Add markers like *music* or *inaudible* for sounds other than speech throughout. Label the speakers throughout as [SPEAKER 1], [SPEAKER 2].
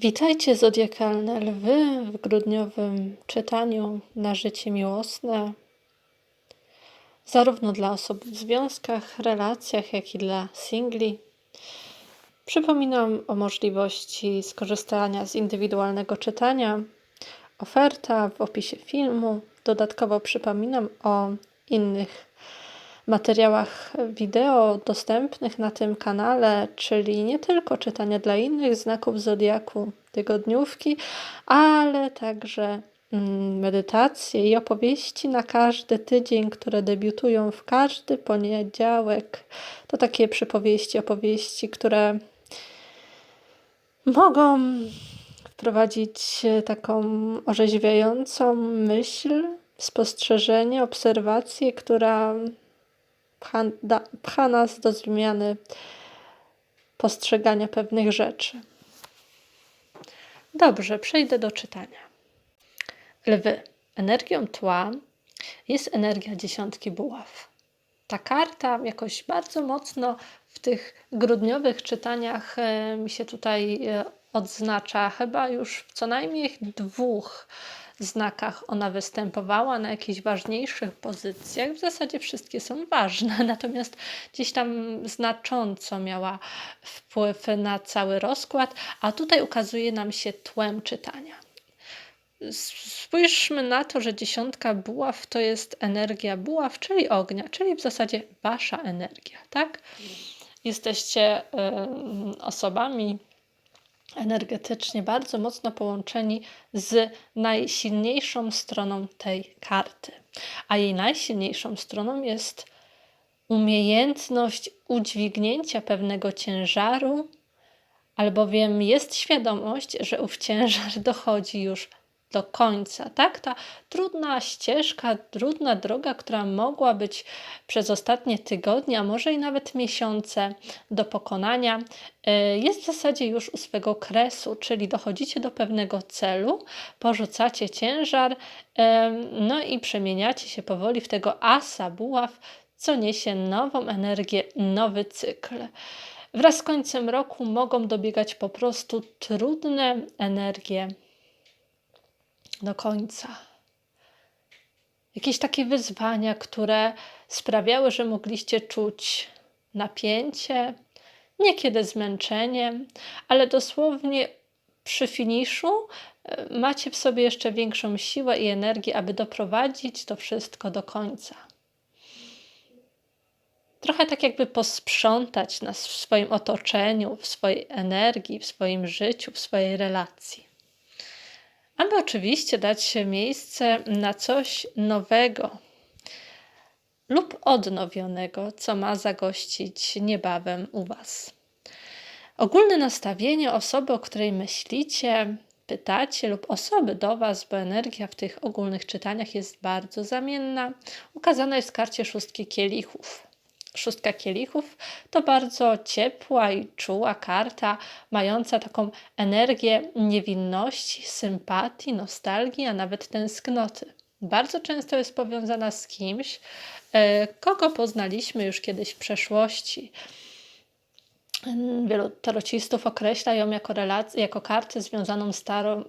[SPEAKER 1] Witajcie zodiakalne lwy w grudniowym czytaniu na życie miłosne, zarówno dla osób w związkach, relacjach, jak i dla singli. Przypominam o możliwości skorzystania z indywidualnego czytania. Oferta w opisie filmu. Dodatkowo przypominam o innych materiałach wideo dostępnych na tym kanale, czyli nie tylko czytania dla innych znaków zodiaku, tygodniówki, ale także mm, medytacje i opowieści na każdy tydzień, które debiutują w każdy poniedziałek. To takie przypowieści, opowieści, które mogą wprowadzić taką orzeźwiającą myśl, spostrzeżenie, obserwację, która pcha, da, pcha nas do zmiany postrzegania pewnych rzeczy. Dobrze, przejdę do czytania. Lwy. Energią tła jest energia dziesiątki buław. Ta karta jakoś bardzo mocno w tych grudniowych czytaniach e, mi się tutaj e, odznacza. Chyba już w co najmniej dwóch znakach ona występowała, na jakichś ważniejszych pozycjach. W zasadzie wszystkie są ważne, *laughs* natomiast gdzieś tam znacząco miała wpływ na cały rozkład, a tutaj ukazuje nam się tłem czytania. Spójrzmy na to, że dziesiątka buław to jest energia buław, czyli ognia, czyli w zasadzie wasza energia, tak? Jesteście y, osobami energetycznie bardzo mocno połączeni z najsilniejszą stroną tej karty. A jej najsilniejszą stroną jest umiejętność udźwignięcia pewnego ciężaru, albowiem jest świadomość, że ów ciężar dochodzi już do końca, tak? Ta trudna ścieżka, trudna droga, która mogła być przez ostatnie tygodnie, a może i nawet miesiące do pokonania, y, jest w zasadzie już u swego kresu, czyli dochodzicie do pewnego celu, porzucacie ciężar, no i przemieniacie się powoli w tego asa buław, co niesie nową energię, nowy cykl. Wraz z końcem roku mogą dobiegać po prostu trudne energie do końca. Jakieś takie wyzwania, które sprawiały, że mogliście czuć napięcie, niekiedy zmęczenie, ale dosłownie przy finiszu e, macie w sobie jeszcze większą siłę i energię, aby doprowadzić to wszystko do końca. Trochę tak jakby posprzątać nas w swoim otoczeniu, w swojej energii, w swoim życiu, w swojej relacji aby oczywiście dać miejsce na coś nowego lub odnowionego, co ma zagościć niebawem u Was. Ogólne nastawienie osoby, o której myślicie, pytacie, lub osoby do Was, bo energia w tych ogólnych czytaniach jest bardzo zamienna, ukazana jest w karcie szóstki kielichów szóstka kielichów to bardzo ciepła i czuła karta, mająca taką energię niewinności, sympatii, nostalgii, a nawet tęsknoty. Bardzo często jest powiązana z kimś, e, kogo poznaliśmy już kiedyś w przeszłości. Wielu tarocistów określa ją jako, jako kartę związaną z,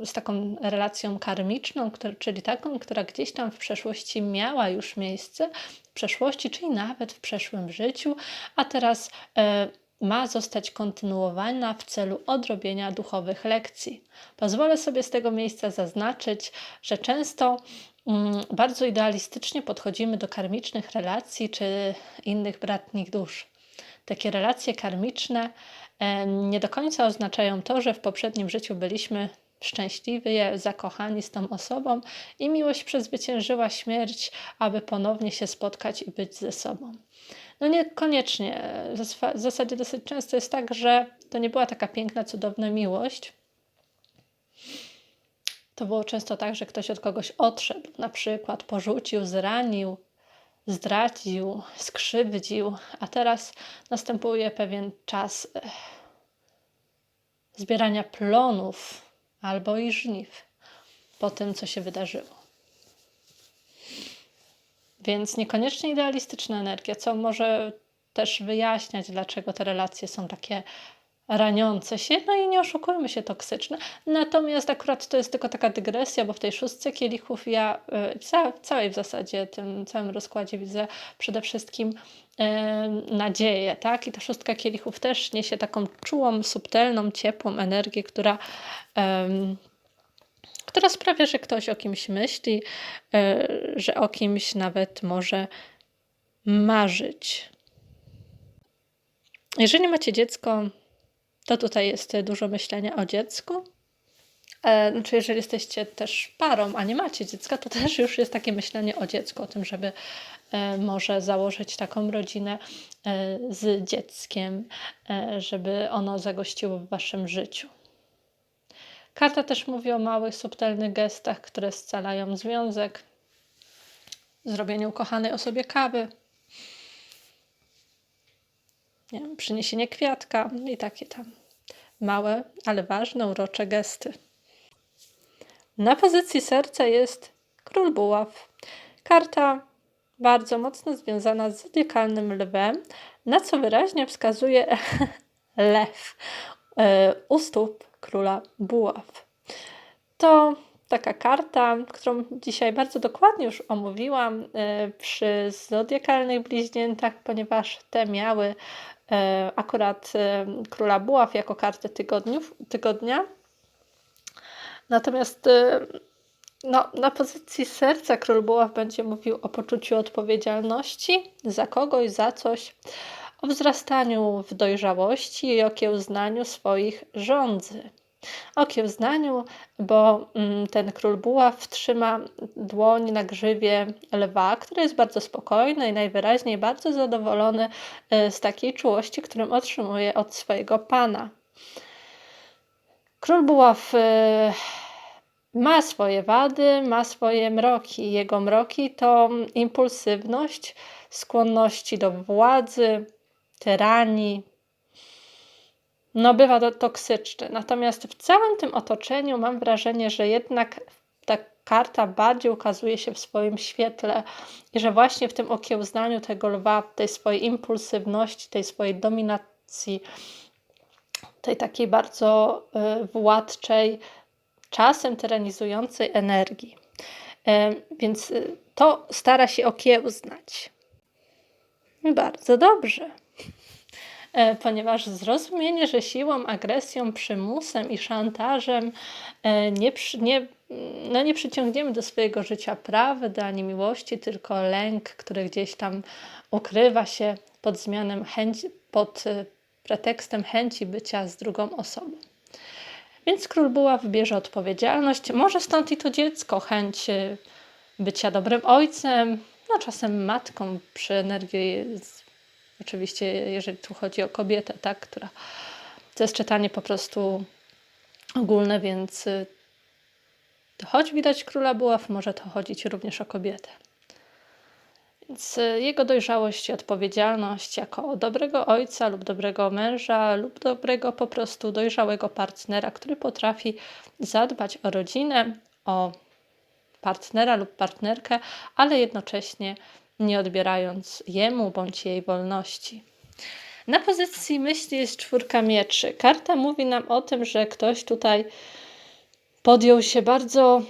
[SPEAKER 1] z taką relacją karmiczną, który, czyli taką, która gdzieś tam w przeszłości miała już miejsce, w przeszłości, czyli nawet w przeszłym życiu, a teraz e, ma zostać kontynuowana w celu odrobienia duchowych lekcji. Pozwolę sobie z tego miejsca zaznaczyć, że często mm, bardzo idealistycznie podchodzimy do karmicznych relacji czy innych bratnich dusz. Takie relacje karmiczne nie do końca oznaczają to, że w poprzednim życiu byliśmy szczęśliwi, zakochani z tą osobą i miłość przezwyciężyła śmierć, aby ponownie się spotkać i być ze sobą. No niekoniecznie. W zasadzie dosyć często jest tak, że to nie była taka piękna, cudowna miłość. To było często tak, że ktoś od kogoś odszedł, na przykład porzucił, zranił, zdradził, skrzywdził, a teraz następuje pewien czas eh, zbierania plonów albo i żniw po tym, co się wydarzyło. Więc niekoniecznie idealistyczna energia, co może też wyjaśniać, dlaczego te relacje są takie raniące się, no i nie oszukujmy się, toksyczne. Natomiast akurat to jest tylko taka dygresja, bo w tej szóstce kielichów ja w ca całej w zasadzie tym całym rozkładzie widzę przede wszystkim e, nadzieję, tak? I ta szóstka kielichów też niesie taką czułą, subtelną, ciepłą energię, która która sprawia, że ktoś o kimś myśli, e, że o kimś nawet może marzyć. Jeżeli macie dziecko, to tutaj jest dużo myślenia o dziecku. E, znaczy, jeżeli jesteście też parą, a nie macie dziecka, to też już jest takie myślenie o dziecku, o tym, żeby e, może założyć taką rodzinę e, z dzieckiem, żeby ono zagościło w waszym życiu. Karta też mówi o małych, subtelnych gestach, które scalają związek, zrobieniu kochanej osobie kawy, nie przyniesienie kwiatka i takie tam małe, ale ważne, urocze gesty. Na pozycji serca jest król buław. Karta bardzo mocno związana z zodiakalnym lwem, na co wyraźnie wskazuje *laughs* lew e, u stóp króla buław. To taka karta, którą dzisiaj bardzo dokładnie już omówiłam e, przy zodiakalnych bliźniętach, ponieważ te miały akurat króla buław jako kartę tygodniów, tygodnia. Natomiast no, na pozycji serca król buław będzie mówił o poczuciu odpowiedzialności za kogoś, za coś, o wzrastaniu w dojrzałości i okiełznaniu swoich rządzy. Okiełznaniu, bo mm, ten król buław trzyma dłoń na grzywie lwa, który jest bardzo spokojny i najwyraźniej bardzo zadowolony e, z takiej czułości, którą otrzymuje od swojego pana. Król buław e, ma swoje wady, ma swoje mroki. Jego mroki to impulsywność, skłonności do władzy, tyranii. No, bywa to toksyczny. Natomiast w całym tym otoczeniu mam wrażenie, że jednak ta karta bardziej ukazuje się w swoim świetle i że właśnie w tym okiełznaniu tego lwa, tej swojej impulsywności, tej swojej dominacji, tej takiej bardzo y, władczej, czasem tyranizującej energii. E, więc y, to stara się okiełznać. Bardzo dobrze. E, ponieważ zrozumienie, że siłą, agresją, przymusem i szantażem e, nie, nie, no nie przyciągniemy do swojego życia prawdy ani miłości, tylko lęk, który gdzieś tam ukrywa się pod zmianem chęci, pod pretekstem chęci bycia z drugą osobą. Więc król buław bierze odpowiedzialność, może stąd i to dziecko, chęć bycia dobrym ojcem, no czasem matką przy energii, oczywiście jeżeli tu chodzi o kobietę, tak, która to jest czytanie po prostu ogólne, więc to choć widać króla buław, może to chodzić również o kobietę. Więc y, jego dojrzałość i odpowiedzialność jako dobrego ojca lub dobrego męża lub dobrego po prostu dojrzałego partnera, który potrafi zadbać o rodzinę, o partnera lub partnerkę, ale jednocześnie nie odbierając jemu bądź jej wolności. Na pozycji myśli jest czwórka mieczy. Karta mówi nam o tym, że ktoś tutaj podjął się bardzo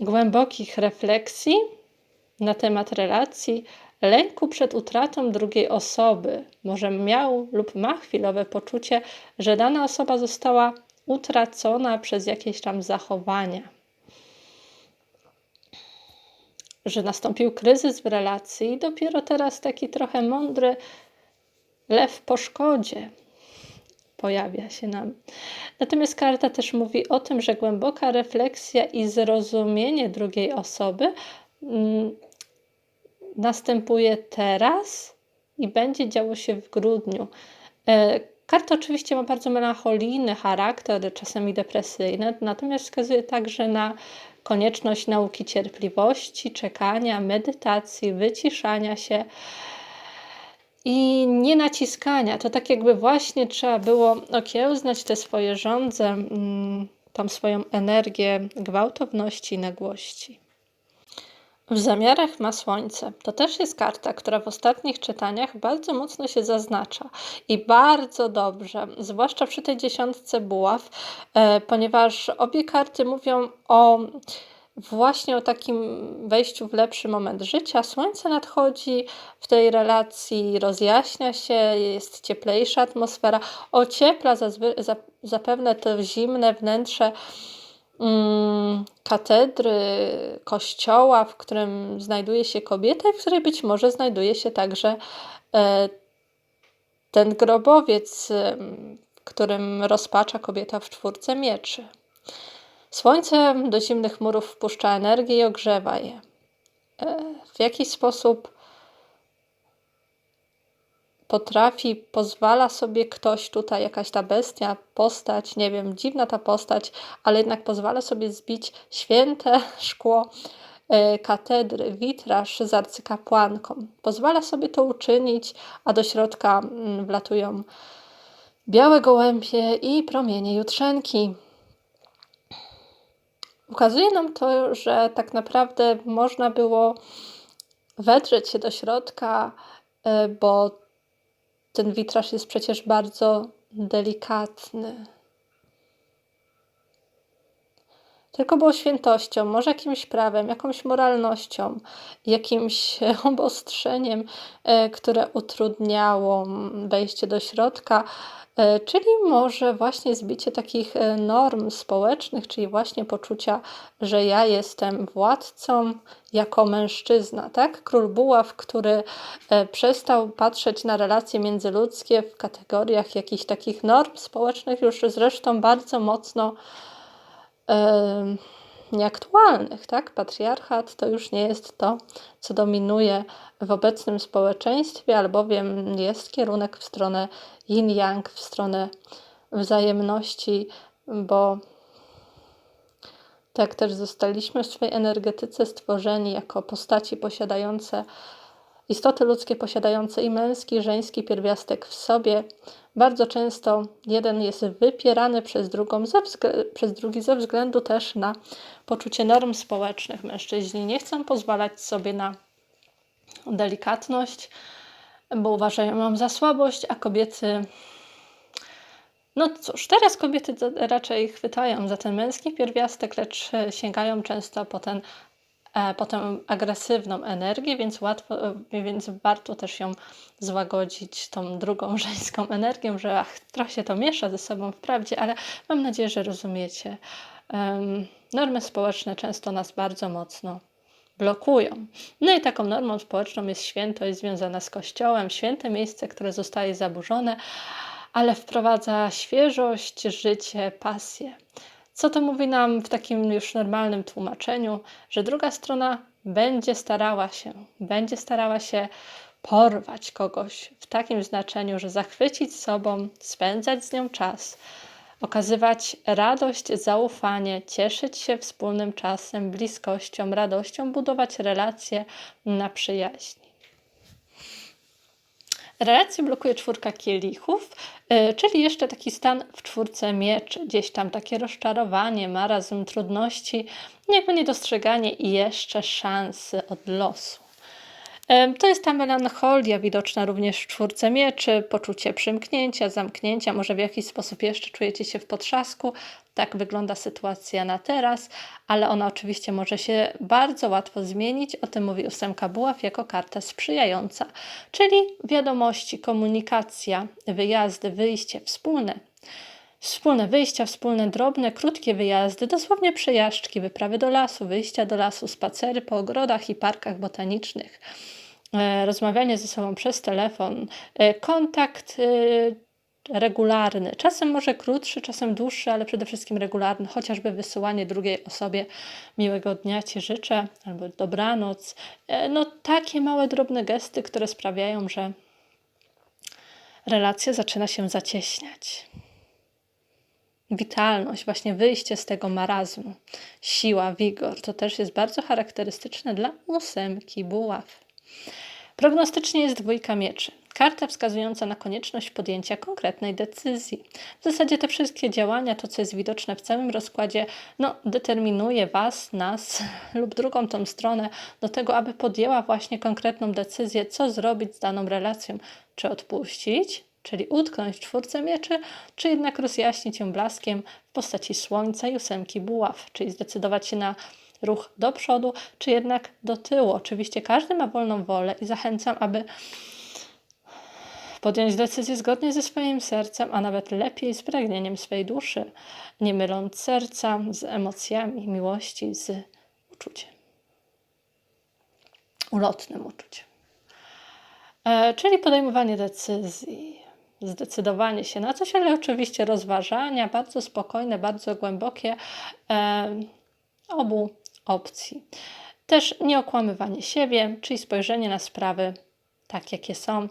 [SPEAKER 1] głębokich refleksji na temat relacji, lęku przed utratą drugiej osoby. Może miał lub ma chwilowe poczucie, że dana osoba została utracona przez jakieś tam zachowania. Że nastąpił kryzys w relacji i dopiero teraz taki trochę mądry lew po szkodzie pojawia się nam. Natomiast karta też mówi o tym, że głęboka refleksja i zrozumienie drugiej osoby mm, następuje teraz i będzie działo się w grudniu. E, karta oczywiście ma bardzo melancholijny charakter, czasami depresyjny, natomiast wskazuje także na konieczność nauki cierpliwości, czekania, medytacji, wyciszania się i nie naciskania. To tak jakby właśnie trzeba było okiełznać te swoje żądze, mm, tą swoją energię gwałtowności i nagłości. W zamiarach ma Słońce. To też jest karta, która w ostatnich czytaniach bardzo mocno się zaznacza i bardzo dobrze, zwłaszcza przy tej dziesiątce buław, e, ponieważ obie karty mówią o właśnie o takim wejściu w lepszy moment życia. Słońce nadchodzi w tej relacji, rozjaśnia się, jest cieplejsza atmosfera, ociepla zapewne to zimne wnętrze katedry, kościoła, w którym znajduje się kobieta i w której być może znajduje się także e, ten grobowiec, w którym rozpacza kobieta w czwórce mieczy. Słońce do zimnych murów wpuszcza energię i ogrzewa je. E, w jakiś sposób potrafi, pozwala sobie ktoś tutaj, jakaś ta bestia, postać, nie wiem, dziwna ta postać, ale jednak pozwala sobie zbić święte *laughs* szkło e, katedry, witraż z arcykapłanką. Pozwala sobie to uczynić, a do środka mm, wlatują białe gołębie i promienie jutrzenki. Ukazuje nam to, że tak naprawdę można było wedrzeć się do środka, e, bo ten witraż jest przecież bardzo delikatny. Tylko było świętością, może jakimś prawem, jakąś moralnością, jakimś *laughs* obostrzeniem, e, które utrudniało wejście do środka, E, czyli może właśnie zbicie takich e, norm społecznych, czyli właśnie poczucia, że ja jestem władcą jako mężczyzna, tak? Król Buław, który przestał patrzeć na relacje międzyludzkie w kategoriach jakichś takich norm społecznych, już zresztą bardzo mocno nieaktualnych, tak? Patriarchat to już nie jest to, co dominuje w obecnym społeczeństwie, albowiem jest kierunek w stronę yin-yang, w stronę wzajemności, bo tak też zostaliśmy w swojej energetyce stworzeni jako postaci posiadające istoty ludzkie posiadające i męski, i żeński pierwiastek w sobie. Bardzo często jeden jest wypierany przez, drugą, przez drugi ze względu też na poczucie norm społecznych. Mężczyźni nie chcą pozwalać sobie na delikatność, bo uważają ją za słabość, a kobiety. No cóż, teraz kobiety raczej chwytają za ten męski pierwiastek, lecz sięgają często po ten potem agresywną energię, więc łatwo, e, więc warto też ją złagodzić tą drugą *laughs* żeńską energią, że ach, trochę się to miesza ze sobą wprawdzie, ale mam nadzieję, że rozumiecie. Um, normy społeczne często nas bardzo mocno blokują. No i taką normą społeczną jest świętość związana z Kościołem, święte miejsce, które zostaje zaburzone, ale wprowadza świeżość, życie, pasję. Co to mówi nam w takim już normalnym tłumaczeniu, że druga strona będzie starała się, będzie starała się porwać kogoś w takim znaczeniu, że zachwycić sobą, spędzać z nią czas, okazywać radość, zaufanie, cieszyć się wspólnym czasem, bliskością, radością, budować relacje na przyjaźni. Relację blokuje czwórka kielichów, e, czyli jeszcze taki stan w czwórce mieczy, gdzieś tam takie rozczarowanie, marazm, trudności, jakby niedostrzeganie i jeszcze szansy od losu. To jest ta melancholia widoczna również w czwórce mieczy, poczucie przymknięcia, zamknięcia, może w jakiś sposób jeszcze czujecie się w potrzasku. Tak wygląda sytuacja na teraz, ale ona oczywiście może się bardzo łatwo zmienić. O tym mówi ósemka buław jako karta sprzyjająca, czyli wiadomości, komunikacja, wyjazdy, wyjście wspólne. Wspólne wyjścia, wspólne drobne, krótkie wyjazdy, dosłownie przejażdżki, wyprawy do lasu, wyjścia do lasu, spacery po ogrodach i parkach botanicznych, e, rozmawianie ze sobą przez telefon, e, kontakt e, regularny, czasem może krótszy, czasem dłuższy, ale przede wszystkim regularny, chociażby wysyłanie drugiej osobie miłego dnia Ci życzę albo dobranoc. No takie małe, drobne gesty, które sprawiają, że relacja zaczyna się zacieśniać witalność, właśnie wyjście z tego marazmu, siła, wigor, to też jest bardzo charakterystyczne dla ósemki buław. Prognostycznie jest dwójka mieczy. Karta wskazująca na konieczność podjęcia konkretnej decyzji. W zasadzie te wszystkie działania, to co jest widoczne w całym rozkładzie, no, determinuje Was, nas *laughs* lub drugą tą stronę do tego, aby podjęła właśnie konkretną decyzję, co zrobić z daną relacją. Czy odpuścić, czyli utknąć w czwórce mieczy, czy jednak rozjaśnić ją blaskiem w postaci słońca i ósemki buław, czyli zdecydować się na ruch do przodu, czy jednak do tyłu. Oczywiście każdy ma wolną wolę i zachęcam, aby podjąć decyzję zgodnie ze swoim sercem, a nawet lepiej z pragnieniem swej duszy, nie myląc serca z emocjami miłości, z uczuciem. Ulotnym uczuciem. E, czyli podejmowanie decyzji, zdecydowanie się na coś, ale oczywiście rozważania, bardzo spokojne, bardzo głębokie e, obu opcji. Też nieokłamywanie siebie, czyli spojrzenie na sprawy tak, jakie są,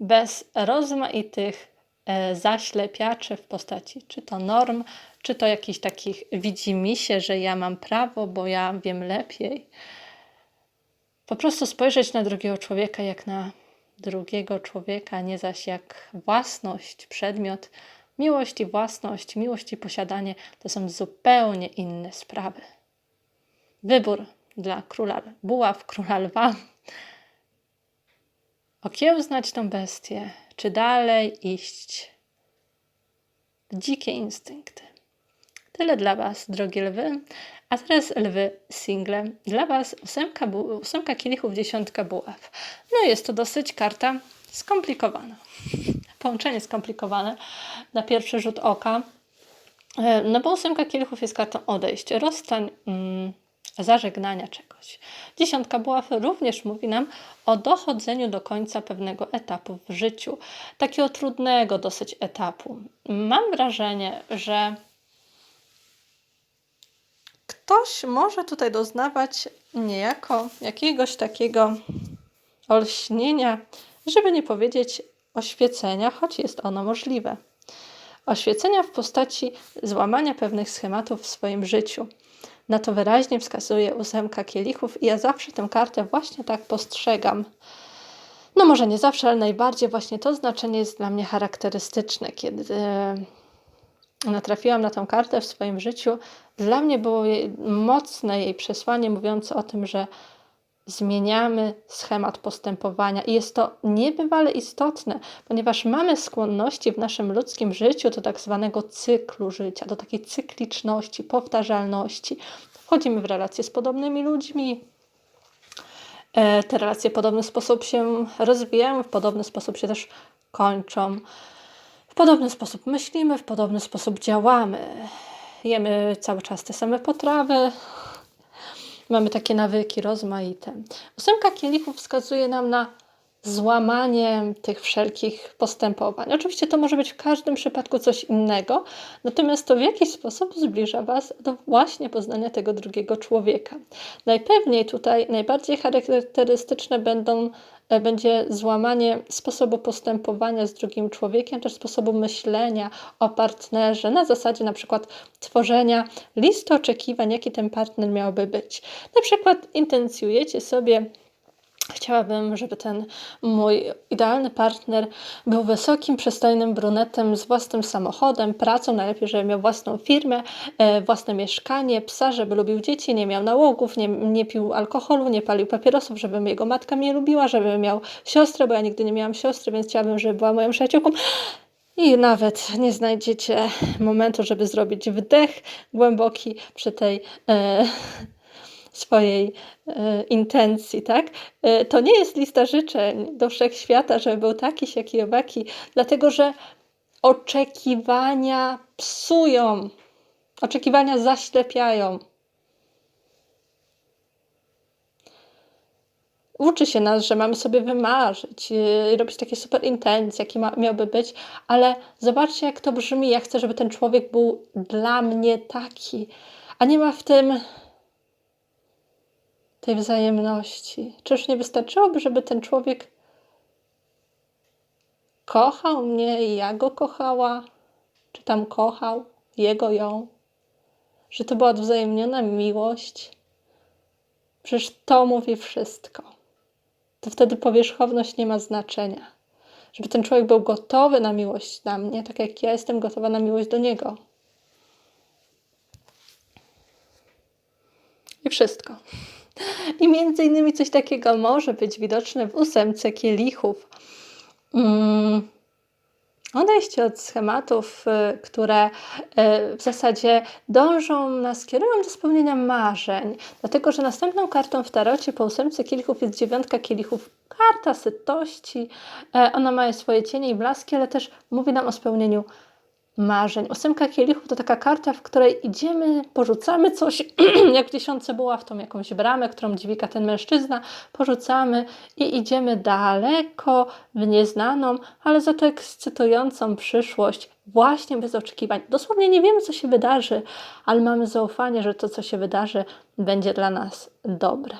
[SPEAKER 1] bez rozmaitych e, zaślepiaczy w postaci czy to norm, czy to jakichś takich widzi mi się, że ja mam prawo, bo ja wiem lepiej. Po prostu spojrzeć na drugiego człowieka jak na drugiego człowieka, nie zaś jak własność, przedmiot. Miłość i własność, miłość i posiadanie to są zupełnie inne sprawy. Wybór dla króla buław, króla lwa okiełznać tą bestię, czy dalej iść w dzikie instynkty. Tyle dla Was, drogie lwy. A teraz lwy single. Dla Was ósemka, ósemka kielichów, dziesiątka buław. No jest to dosyć karta skomplikowana. Połączenie skomplikowane na pierwszy rzut oka. E, no bo ósemka kielichów jest kartą odejść, rozstań, mm, zażegnania czegoś. Dziesiątka buław również mówi nam o dochodzeniu do końca pewnego etapu w życiu, takiego trudnego dosyć etapu. Mam wrażenie, że ktoś może tutaj doznawać niejako jakiegoś takiego olśnienia, żeby nie powiedzieć oświecenia, choć jest ono możliwe. Oświecenia w postaci złamania pewnych schematów w swoim życiu. Na to wyraźnie wskazuje ósemka kielichów i ja zawsze tę kartę właśnie tak postrzegam. No może nie zawsze, ale najbardziej właśnie to znaczenie jest dla mnie charakterystyczne. Kiedy e, natrafiłam na tę kartę w swoim życiu, dla mnie było mocne jej przesłanie mówiące o tym, że zmieniamy schemat postępowania i jest to niebywale istotne, ponieważ mamy skłonności w naszym ludzkim życiu do tak zwanego cyklu życia, do takiej cykliczności, powtarzalności. Wchodzimy w relacje z podobnymi ludźmi, e, te relacje w podobny sposób się rozwijają, w podobny sposób się też kończą. W podobny sposób myślimy, w podobny sposób działamy. Jemy cały czas te same potrawy, mamy takie nawyki rozmaite. Ósemka kielichów wskazuje nam na złamanie tych wszelkich postępowań. Oczywiście to może być w każdym przypadku coś innego, natomiast to w jakiś sposób zbliża Was do właśnie poznania tego drugiego człowieka. Najpewniej tutaj najbardziej charakterystyczne będą będzie złamanie sposobu postępowania z drugim człowiekiem, też sposobu myślenia o partnerze, na zasadzie na przykład tworzenia listy oczekiwań, jaki ten partner miałby być. Na przykład intencjujecie sobie Chciałabym, żeby ten mój idealny partner był wysokim, przystojnym brunetem z własnym samochodem, pracą, najlepiej, żeby miał własną firmę, e, własne mieszkanie, psa, żeby lubił dzieci, nie miał nałogów, nie, nie pił alkoholu, nie palił papierosów, żeby jego matka mnie lubiła, żeby miał siostrę, bo ja nigdy nie miałam siostry, więc chciałabym, żeby była moją przyjaciółką. I nawet nie znajdziecie momentu, żeby zrobić wdech głęboki przy tej e, swojej e, intencji, tak? E, to nie jest lista życzeń do wszechświata, żeby był taki, siaki, owaki, dlatego że oczekiwania psują, oczekiwania zaślepiają. Uczy się nas, że mamy sobie wymarzyć, yy, robić takie super intencje, jaki ma, miałby być, ale zobaczcie, jak to brzmi. Ja chcę, żeby ten człowiek był dla mnie taki, a nie ma w tym tej wzajemności. Czyż nie wystarczyłoby, żeby ten człowiek kochał mnie i ja go kochała? Czy tam kochał jego, ją? Że to była wzajemniona miłość? Przecież to mówi wszystko. To wtedy powierzchowność nie ma znaczenia. żeby ten człowiek był gotowy na miłość dla mnie, tak jak ja jestem gotowa na miłość do niego. I wszystko. I między innymi coś takiego może być widoczne w ósemce kielichów. Mm. Odejście od schematów, y, które y, w zasadzie dążą nas, kierują do spełnienia marzeń. Dlatego, że następną kartą w tarocie po ósemce kielichów jest dziewiątka kielichów. Karta sytości. E, Ona ma swoje cienie i blaski, ale też mówi nam o spełnieniu marzeń. Ósemka kielichów to taka karta, w której idziemy, porzucamy coś, *clears throat* jak w dziesiątce była w tą jakąś bramę, którą dźwiga ten mężczyzna, porzucamy i idziemy daleko w nieznaną, ale za to ekscytującą przyszłość, właśnie bez oczekiwań. Dosłownie nie wiemy, co się wydarzy, ale mamy zaufanie, że to, co się wydarzy, będzie dla nas dobre.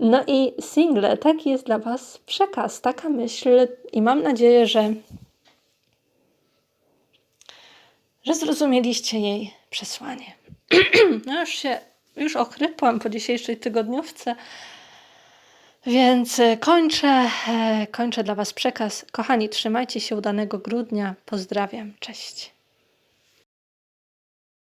[SPEAKER 1] No i single, taki jest dla Was przekaz, taka myśl i mam nadzieję, że że zrozumieliście jej przesłanie. *clears throat* No już się, już ochrypłam po dzisiejszej tygodniówce, więc e, kończę, e, kończę dla Was przekaz. Kochani, trzymajcie się udanego grudnia. Pozdrawiam. Cześć.